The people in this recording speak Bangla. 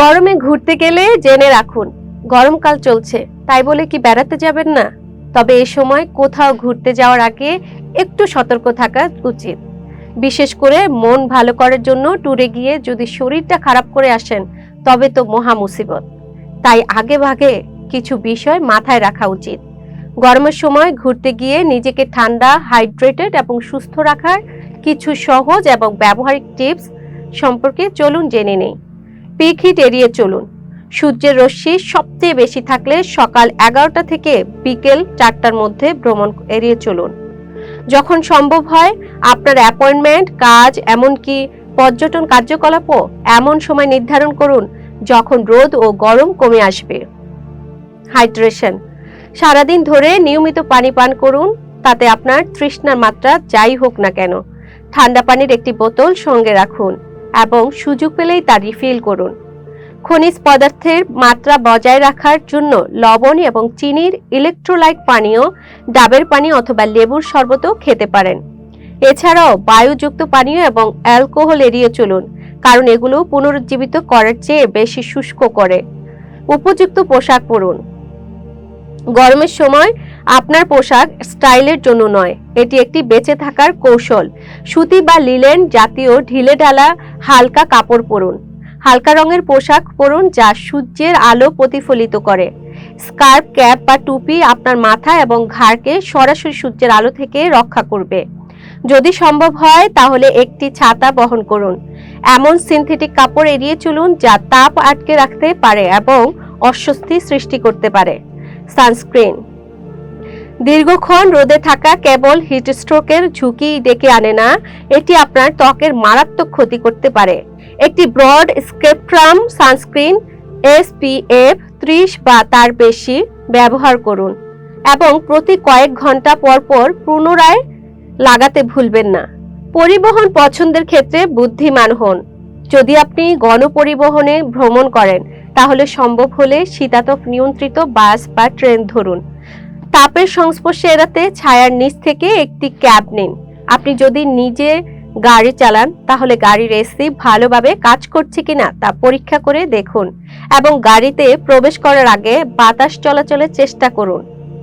গরমে ঘুরতে গেলে জেনে রাখুন, গরমকাল চলছে, তাই বলে কি বেড়াতে যাবেন না? তবে এই সময় কোথাও ঘুরতে যাওয়ার আগে একটু সতর্ক থাকা উচিত। বিশেষ করে মন ভালো করার জন্য ট্যুরে গিয়ে যদি শরীরটা খারাপ করে আসেন, তবে তো মহা মুসিবত। তাই আগে ভাগে কিছু বিষয় মাথায় রাখা উচিত। গরমের সময় ঘুরতে গিয়ে নিজেকে ঠান্ডা হাইড্রেটেড এবং সুস্থ রাখার কিছু সহজ এবং ব্যবহারিক টিপস সম্পর্কে চলুন জেনে নেই। পিক হিট এড়িয়ে চলুন। সূর্যের রশ্মি সবচেয়ে বেশি থাকলে সকাল এগারোটা থেকে বিকেল চারটার মধ্যে ভ্রমণ এড়িয়ে চলুন। যখন সম্ভব হয়, আপনার অ্যাপয়েন্টমেন্ট, কাজ, এমনকি পর্যটন কার্যকলাপও এমন সময় নির্ধারণ করুন যখন রোদ ও গরম কমে আসবে। হাইড্রেশন। সারাদিন ধরে নিয়মিত পানি পান করুন, তাতে আপনার তৃষ্ণার মাত্রা যাই হোক না কেন, ঠান্ডা পানির একটি বোতল সঙ্গে রাখুন। এবং সুযোগ পেলেই তা রিফিল করুন। খনিজ পদার্থের মাত্রা বজায় রাখার জন্য লবণ এবং চিনির ইলেকট্রোলাইট পানীয়, ডাবের পানি অথবা লেবুর শরবতও খেতে পারেন। এছাড়াও বায়ুযুক্ত পানীয় এবং অ্যালকোহল এড়িয়ে চলুন, কারণ এগুলো পুনরুজ্জীবিত করার চেয়ে বেশি শুষ্ক করে। উপযুক্ত পোশাক পরুন। গরমের সময় আপনার পোশাক স্টাইলের জন্য নয়, এটি একটি বেঁচে থাকার কৌশল। সুতি বা লিলেন জাতীয় ঢিলে ঢালা হালকা কাপড় পরুন। হালকা রঙের পোশাক পরুন যা সূর্যের আলো প্রতিফলিত করে। স্কার্ফ, ক্যাপ বা টুপি আপনার মাথা এবং ঘাড়কে সরাসরি সূর্যের আলো থেকে রক্ষা করবে। যদি সম্ভব হয়, তাহলে একটি ছাতা বহন করুন। এমন সিনথেটিক কাপড় এড়িয়ে চলুন যা তাপ আটকে রাখতে পারে এবং অস্বস্তি সৃষ্টি করতে পারে। সানস্ক্রিন। দীর্ঘক্ষণ রোদে থাকা কেবল হিট স্ট্রোকের ঝুঁকি ডেকে আনে না, এটি আপনার ত্বকের মারাত্মক ক্ষতি করতে পারে। একটি ব্রড স্পেকট্রাম সানস্ক্রিন, এসপিএফ ত্রিশ বা তার বেশি ব্যবহার করুন এবং প্রতি কয়েক ঘণ্টা পর পর পুনরায় লাগাতে ভুলবেন না। পরিবহন পছন্দের ক্ষেত্রে বুদ্ধিমান হন। যদি আপনি গণপরিবহনে ভ্রমণ করেন, তাহলে সম্ভব হলে শীতাতপ নিয়ন্ত্রিত বাস বা ট্রেন ধরুন। তাপের সংস্পর্শে এড়াতে ছায়ার নিচ থেকে একটি ক্যাব নিন। আপনি যদি নিজে গাড়ি চালান, তাহলে গাড়ির এসি ভালোভাবে কাজ করছে কিনা তা পরীক্ষা করে দেখুন এবং গাড়িতে প্রবেশ করার আগে বাতাস চলাচলের চেষ্টা করুন।